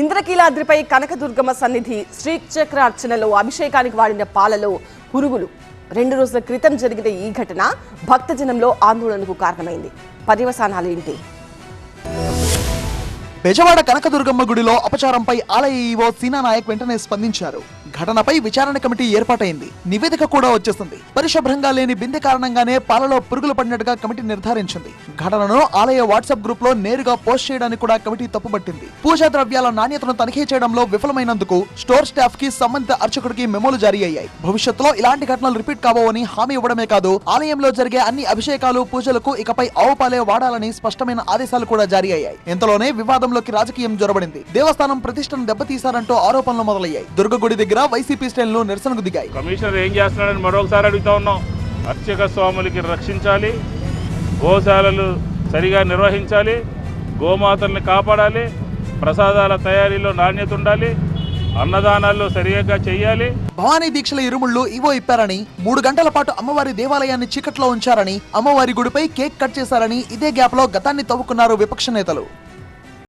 ఇంద్రకీలాద్రిపై కనకదుర్గమ్మ సన్నిధి శ్రీచక్ర అర్చనలో అభిషేకానికి వాడిన పాలలో పురుగులు. రెండు రోజుల క్రితం జరిగిన ఈ ఘటన భక్తజనంలో ఆందోళనకు కారణమైంది. పర్యవసానాలు ఏంటి? బెజవాడ కనకదుర్గమ్మ గుడిలో అపచారంపై ఆలయ ఈవో సీనా నాయక్ వెంటనే స్పందించారు. ఘటనపై విచారణ కమిటీ ఏర్పాటైంది. నివేదిక కూడా వచ్చేసింది పరిశుభ్రంగా లేని బిందె కారణంగానే పాలలో పురుగులు పడినట్టుగా కమిటీ నిర్ధారించింది. ఘటనను ఆలయ వాట్సాప్ గ్రూప్లో నేరుగా పోస్ట్ చేయడానికి కూడా కమిటీ తప్పుపట్టింది. పూజా ద్రవ్యాల నాణ్యతను తనిఖీ చేయడంలో విఫలమైనందుకు స్టోర్ స్టాఫ్కి సంబంధిత అర్చకుడికి మెమోలు జారీ అయ్యాయి. భవిష్యత్తులో ఇలాంటి ఘటనలు రిపీట్ కావని హామీ ఇవ్వడమే కాదు ఆలయంలో జరిగే అన్ని అభిషేకాలు పూజలకు ఇకపై ఆవు పాలే వాడాలని స్పష్టమైన ఆదేశాలు కూడా జారీ అయ్యాయి. ఇంతలోనే వివాదంలోకి రాజకీయం జొరబడింది. దేవస్థానం ప్రతిష్టను దెబ్బతీశారంటూ ఆరోపణలు మొదలయ్యాయి. దుర్గ గుడి దగ్గర వైసీపీ శ్రేణులు నిరసనకు దిగాయి. కమిషనర్ ఏం చేస్తున్నాడని మరొకసారి అడుగుతా ఉన్నాం. అర్చక స్వాములకి రక్షించాలి గోశాలలు సరిగా నిర్వహించాలి గోమాతల్ని కాపాడాలి ప్రసాదాల తయారీలో నాణ్యత ఉండాలి అన్నదానాలు సరిగా చేయాలి. భవానీ దీక్షల ఇరుముళ్ళు ఇవో ఇప్పారని మూడు గంటల పాటు అమ్మవారి దేవాలయాన్ని చీకట్లో ఉంచారని అమ్మవారి గుడిపై కేక్ కట్ చేశారని ఇదే గ్యాప్లో గతాన్ని తవ్వుకున్నారు విపక్ష నేతలు.